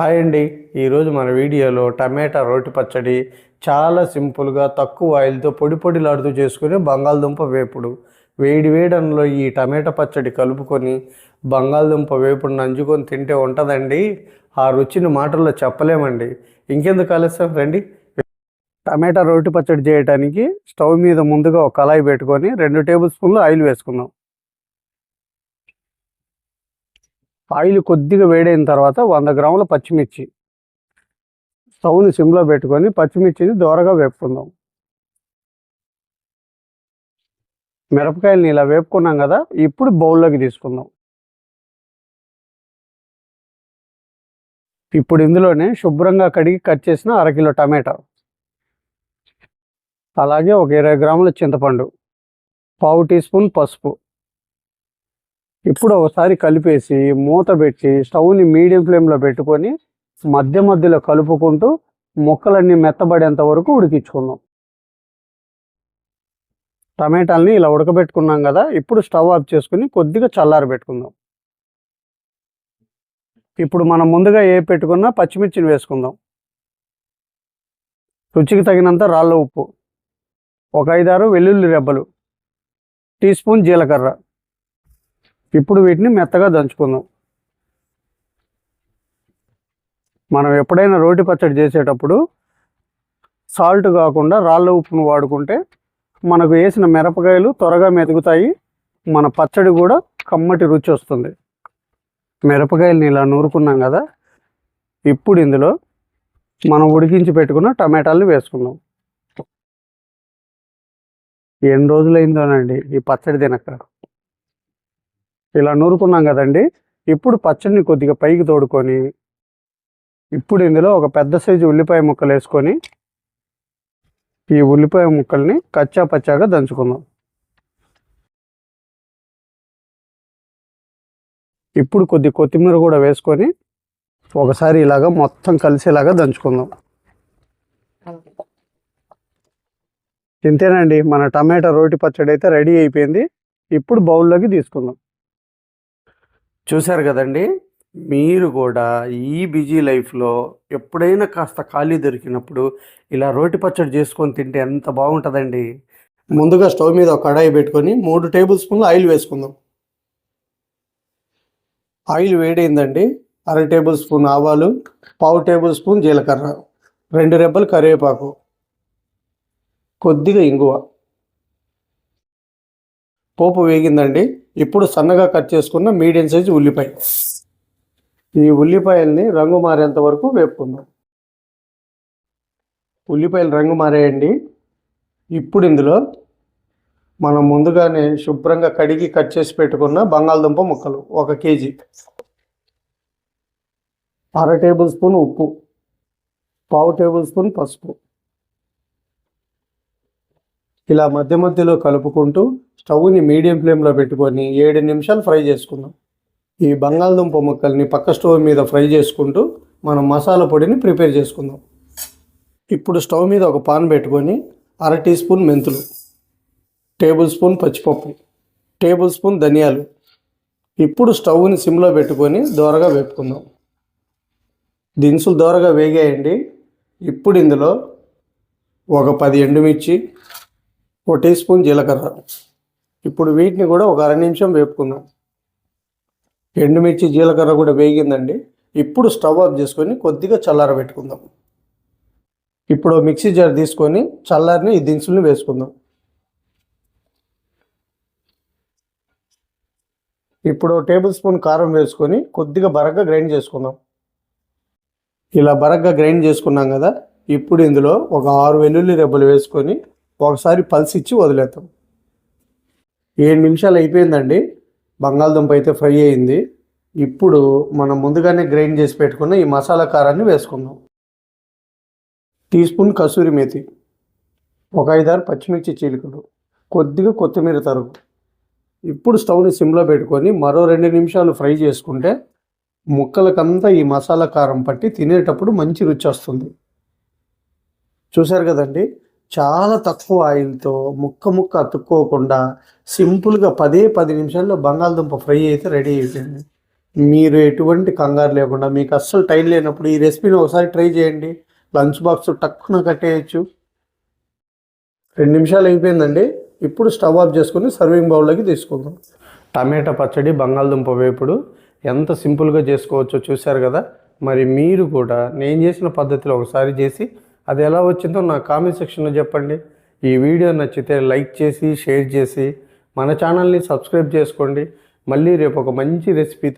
Hi అండి. ఈరోజు మన వీడియోలో టమాటా రోటి పచ్చడి చాలా సింపుల్గా తక్కువ ఆయిల్తో పొడి పొడిలాడుతూ చేసుకునే బంగాళదుంప వేపుడు. వేడి వేడనలో ఈ టమాటా పచ్చడి కలుపుకొని బంగాళదుంప వేపుడు నంజుకొని తింటే ఉంటుందండి. ఆ రుచిని మాటల్లో చెప్పలేమండి. ఇంకెందుకు ఆలస్యం? రండి. టమాటా రోటి పచ్చడి చేయడానికి స్టవ్ మీద ముందుగా ఒక కళాయి పెట్టుకొని రెండు టేబుల్ స్పూన్లు ఆయిల్ వేసుకుందాం. ఆయిల్ కొద్దిగా వేడైన తర్వాత వంద గ్రాముల పచ్చిమిర్చి స్టవ్ని సిమ్లో పెట్టుకొని పచ్చిమిర్చిని దోరగా వేపుకుందాం. మిరపకాయలని ఇలా వేపుకున్నాం కదా ఇప్పుడు బౌల్లోకి తీసుకుందాం. ఇప్పుడు ఇందులోనే శుభ్రంగా కడిగి కట్ చేసిన అరకిలో టమాటా అలాగే ఒక ఇరవై గ్రాముల చింతపండు పావు టీ స్పూన్ పసుపు ఇప్పుడు ఒకసారి కలిపేసి మూత పెట్టి స్టవ్ని మీడియం ఫ్లేమ్లో పెట్టుకొని మధ్య మధ్యలో కలుపుకుంటూ ముక్కలన్నీ మెత్తబడేంత వరకు ఉడికించుకుందాం. టమాటాలని ఇలా ఉడకబెట్టుకున్నాం కదా ఇప్పుడు స్టవ్ ఆఫ్ చేసుకుని కొద్దిగా చల్లారి పెట్టుకుందాం. ఇప్పుడు మనం ముందుగా ఏ పెట్టుకున్న పచ్చిమిర్చిని వేసుకుందాం. రుచికి తగినంత రాళ్ళ ఉప్పు ఒక ఐదారు వెల్లుల్లి రెబ్బలు టీ స్పూన్ జీలకర్ర. ఇప్పుడు వీటిని మెత్తగా దంచుకుందాం. మనం ఎప్పుడైనా రోటి పచ్చడి చేసేటప్పుడు సాల్ట్ కాకుండా రాళ్ళ ఉప్పును వాడుకుంటే మనకు వేసిన మిరపకాయలు త్వరగా మెతుకుతాయి మన పచ్చడి కూడా కమ్మటి రుచి వస్తుంది. మిరపకాయలని ఇలా నూరుకున్నాం కదా ఇప్పుడు ఇందులో మనం ఉడికించి పెట్టుకున్న టమాటాలను వేసుకుందాం. ఎన్ని రోజులైందోనండి ఈ పచ్చడి తినక? ఇలా నూరుకున్నాం కదండి. ఇప్పుడు పచ్చడిని కొద్దిగా పైకి తోడుకొని ఇప్పుడు ఇందులో ఒక పెద్ద సైజు ఉల్లిపాయ ముక్కలు వేసుకొని ఈ ఉల్లిపాయ ముక్కల్ని కచ్చా పచ్చాగా దంచుకుందాం. ఇప్పుడు కొద్ది కొత్తిమీర కూడా వేసుకొని ఒకసారి ఇలాగా మొత్తం కలిసేలాగా దంచుకుందాం. ఇంతేనండి మన టమాటా రోటి పచ్చడి అయితే రెడీ అయిపోయింది. ఇప్పుడు బౌల్లోకి తీసుకుందాం. చూశారు కదండి? మీరు కూడా ఈ బిజీ లైఫ్లో ఎప్పుడైనా కాస్త ఖాళీ దొరికినప్పుడు ఇలా రోటి పచ్చడి చేసుకొని తింటే ఎంత బాగుంటుందండి? ముందుగా స్టవ్ మీద ఒక కడాయి పెట్టుకొని మూడు టేబుల్ స్పూన్లు ఆయిల్ వేసుకుందాం. ఆయిల్ వేడైందండి. అర టేబుల్ స్పూన్ ఆవాలు పావు టేబుల్ స్పూన్ జీలకర్ర రెండు రెబ్బలు కరివేపాకు కొద్దిగా ఇంగువ. పోపు వేగిందండి. ఇప్పుడు సన్నగా కట్ చేసుకున్న మీడియం సైజు ఉల్లిపాయ. ఈ ఉల్లిపాయల్ని రంగు మారేంత వరకు వేపుకుందాం. ఉల్లిపాయలు రంగు మారేయండి. ఇప్పుడు ఇందులో మనం ముందుగానే శుభ్రంగా కడిగి కట్ చేసి పెట్టుకున్న బంగాళదుంప ముక్కలు ఒక కేజీ. అర టేబుల్ స్పూన్ ఉప్పు పావు టేబుల్ స్పూన్ పసుపు. ఇలా మధ్య మధ్యలో కలుపుకుంటూ స్టవ్ని మీడియం ఫ్లేమ్లో పెట్టుకొని ఏడు నిమిషాలు ఫ్రై చేసుకుందాం. ఈ బంగాళదుంప ముక్కల్ని పక్క స్టవ్ మీద ఫ్రై చేసుకుంటూ మనం మసాలా పొడిని ప్రిపేర్ చేసుకుందాం. ఇప్పుడు స్టవ్ మీద ఒక పాన్ పెట్టుకొని అర టీ స్పూన్ మెంతులు టేబుల్ స్పూన్ పచ్చిపప్పు టేబుల్ స్పూన్ ధనియాలు. ఇప్పుడు స్టవ్ని సిమ్లో పెట్టుకొని దోరగా వేపుకుందాం. దినుసులు దోరగా వేగేయండి. ఇప్పుడు ఇందులో ఒక పది ఎండుమిర్చి ఒక టీ స్పూన్ జీలకర్ర. ఇప్పుడు వీటిని కూడా ఒక అర నిమిషం వేపుకుందాం. ఎండుమిర్చి జీలకర్ర కూడా వేగిందండి. ఇప్పుడు స్టవ్ ఆఫ్ చేసుకొని కొద్దిగా చల్లార పెట్టుకుందాం. ఇప్పుడు మిక్సీ జార్ తీసుకొని చల్లారిని ఈ దినుసుల్ని వేసుకుందాం. ఇప్పుడు టేబుల్ స్పూన్ కారం వేసుకొని కొద్దిగా బరగ్గా గ్రైండ్ చేసుకుందాం. ఇలా బరగ్గా గ్రైండ్ చేసుకున్నాం కదా. ఇప్పుడు ఇందులో ఒక ఆరు వెల్లుల్లి రెబ్బలు వేసుకొని ఒకసారి పల్స్ ఇచ్చి వదిలేద్దాం. ఏడు నిమిషాలు అయిపోయిందండి. బంగాళదుంప అయితే ఫ్రై అయింది. ఇప్పుడు మనం ముందుగానే గ్రైండ్ చేసి పెట్టుకున్న ఈ మసాలా కారాన్ని వేసుకుందాం. టీ స్పూన్ కసూరి మేతి ఒక ఐదారు పచ్చిమిర్చి చీలికలు కొద్దిగా కొత్తిమీర తరుగు. ఇప్పుడు స్టవ్ని సిమ్లో పెట్టుకొని మరో రెండు నిమిషాలు ఫ్రై చేసుకుంటే ముక్కలకంతా ఈ మసాలా కారం పట్టి తినేటప్పుడు మంచి రుచి వస్తుంది. చూశారు కదండి? చాలా తక్కువ ఆయిల్తో ముక్క ముక్క అతుక్కోకుండా సింపుల్గా పదే పది నిమిషాల్లో బంగాళదుంప ఫ్రై అయితే రెడీ అయిపోయింది. మీరు ఎటువంటి కంగారు లేకుండా మీకు అస్సలు టైం లేనప్పుడు ఈ రెసిపీని ఒకసారి ట్రై చేయండి. లంచ్ బాక్స్ టక్కున కట్టేయచ్చు. రెండు నిమిషాలు అయిపోయిందండి. ఇప్పుడు స్టవ్ ఆఫ్ చేసుకుని సర్వింగ్ బౌల్లోకి తీసుకుందాం. టమాటా పచ్చడి బంగాళదుంప వేపుడు ఎంత సింపుల్గా చేసుకోవచ్చో చూశారు కదా? మరి మీరు కూడా నేను చేసిన పద్ధతిలో ఒకసారి చేసి అది ఎలా వచ్చిందో నా కామెంట్ సెక్షన్లో చెప్పండి. ఈ వీడియో నచ్చితే లైక్ చేసి షేర్ చేసి మన ఛానల్ని సబ్స్క్రైబ్ చేసుకోండి. మళ్ళీ రేపు ఒక మంచి రెసిపీ